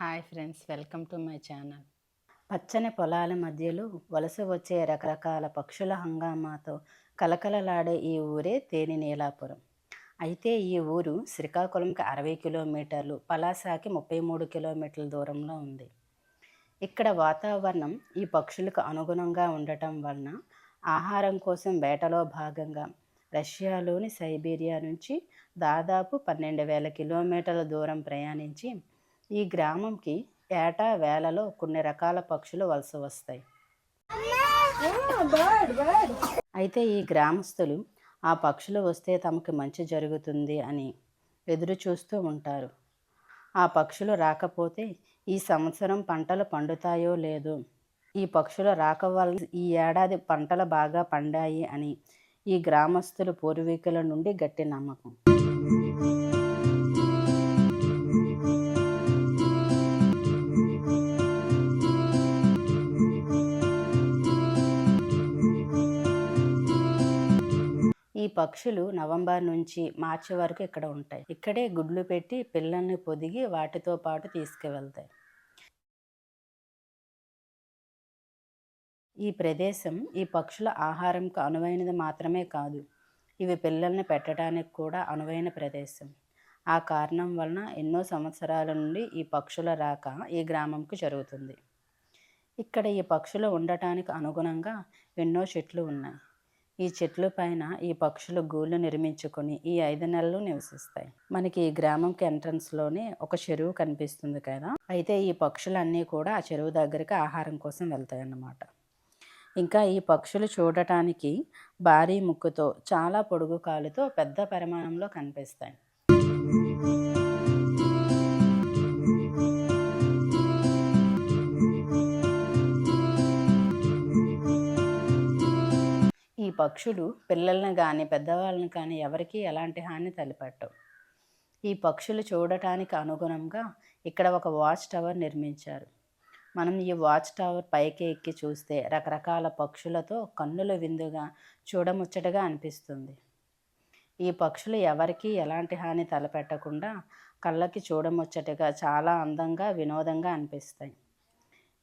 Hi friends welcome to my channel పచ్చని పొలాల మధ్యలో వలస వచ్చే రకరకాల పక్షుల హంగామాతో కలకలలాడే ఈ ఊరే తేని నీలాపురం. అయితే ఈ ఊరు శ్రీకాకుళంకి అరవై కిలోమీటర్లు పలాసాకి ముప్పై మూడు కిలోమీటర్ల దూరంలో ఉంది. ఇక్కడ వాతావరణం ఈ పక్షులకు అనుగుణంగా ఉండటం వలన ఆహారం కోసం వేటలో భాగంగా రష్యాలోని సైబీరియా నుంచి దాదాపు పన్నెండు వేల కిలోమీటర్ల దూరం ప్రయాణించి ఈ గ్రామంకి ఏటా వేలలో కొన్ని రకాల పక్షులు వలస వస్తాయి. అయితే ఈ గ్రామస్తులు ఆ పక్షులు వస్తే తమకు మంచి జరుగుతుంది అని ఎదురు చూస్తూ ఉంటారు. ఆ పక్షులు రాకపోతే ఈ సంవత్సరం పంటలు పండుతాయో లేదో? ఈ పక్షుల రాక వల్ల ఈ ఏడాది పంటలు బాగా పండాయి అని ఈ గ్రామస్తుల పూర్వీకుల నుండి గట్టి నమ్మకం. ఈ పక్షులు నవంబర్ నుంచి మార్చి వరకు ఇక్కడ ఉంటాయి. ఇక్కడే గుడ్లు పెట్టి పిల్లల్ని పొదిగి వాటితో పాటు తీసుకువెళ్తాయి. ఈ ప్రదేశం ఈ పక్షుల ఆహారంకు అనువైనది మాత్రమే కాదు ఇవి పిల్లల్ని పెట్టడానికి కూడా అనువైన ప్రదేశం. ఆ కారణం వలన ఎన్నో సంవత్సరాల నుండి ఈ పక్షుల రాక ఈ గ్రామంకు జరుగుతుంది. ఇక్కడ ఈ పక్షులు ఉండటానికి అనుగుణంగా ఎన్నో చెట్లు ఉన్నాయి. ఈ చెట్ల పైన ఈ పక్షులు గూళ్ళు నిర్మించుకొని ఈ ఐదు నెలలు నివసిస్తాయి. మనకి ఈ గ్రామంకి ఎంట్రన్స్లోనే ఒక చెరువు కనిపిస్తుంది కదా? అయితే ఈ పక్షులన్నీ కూడా ఆ చెరువు దగ్గరికి ఆహారం కోసం వెళ్తాయి అన్నమాట ఇంకా ఈ పక్షులు చూడటానికి భారీ ముక్కుతో చాలా పొడుగు కాలుతో పెద్ద పరిమాణంలో కనిపిస్తాయి. పక్షులు పిల్లల్ని కానీ పెద్దవాళ్ళని కానీ ఎవరికీ ఎలాంటి హాని తలపెట్టవు. ఈ పక్షులు చూడటానికి అనుగుణంగా ఇక్కడ ఒక వాచ్ టవర్ నిర్మించారు. మనం ఈ వాచ్ టవర్ పైకి ఎక్కి చూస్తే రకరకాల పక్షులతో కన్నుల విందుగా చూడముచ్చటగా అనిపిస్తుంది. ఈ పక్షులు ఎవరికీ ఎలాంటి హాని తలపెట్టకుండా కళ్ళకి చూడముచ్చటగా చాలా అందంగా వినోదంగా అనిపిస్తాయి.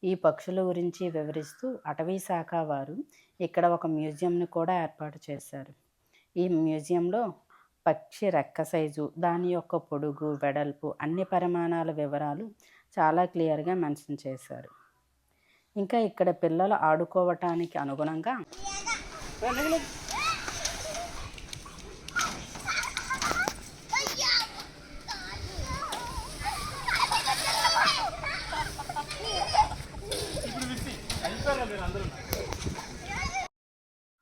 ఈ పక్షుల గురించి వివరిస్తూ అటవీ శాఖ వారు ఇక్కడ ఒక మ్యూజియంని కూడా ఏర్పాటు చేశారు. ఈ మ్యూజియంలో పక్షి రెక్క సైజు దాని యొక్క పొడుగు వెడల్పు అన్ని పరిమాణాల వివరాలు చాలా క్లియర్గా మెన్షన్ చేశారు. ఇంకా ఇక్కడ పిల్లలు ఆడుకోవటానికి అనుగుణంగా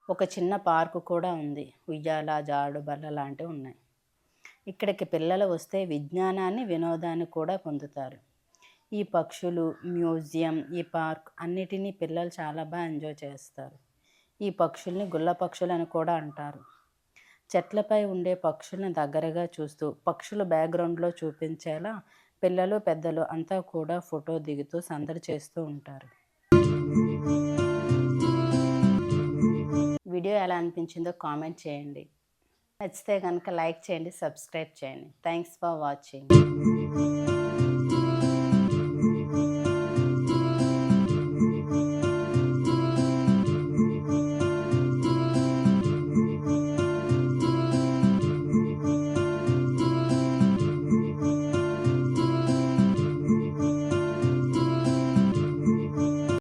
ఒక చిన్న పార్కు కూడా ఉంది. ఉయ్యాల జాడు బల్ల లాంటివి ఉన్నాయి. ఇక్కడికి పిల్లలు వస్తే విజ్ఞానాన్ని వినోదాన్ని కూడా పొందుతారు. ఈ పక్షులు మ్యూజియం ఈ పార్క్ అన్నిటినీ పిల్లలు చాలా బాగా ఎంజాయ్ చేస్తారు. ఈ పక్షుల్ని గుల్ల పక్షులని కూడా అంటారు. చెట్లపై ఉండే పక్షుల్ని దగ్గరగా చూస్తూ పక్షుల బ్యాక్గ్రౌండ్లో చూపించేలా పిల్లలు పెద్దలు అంతా కూడా ఫోటో దిగుతూ సందడి చేస్తూ ఉంటారు. వీడియో ఎలా అనిపించిందో కామెంట్ చేయండి. నచ్చితే కనుక లైక్ చేయండి సబ్స్క్రైబ్ చేయండి. Thanks for watching.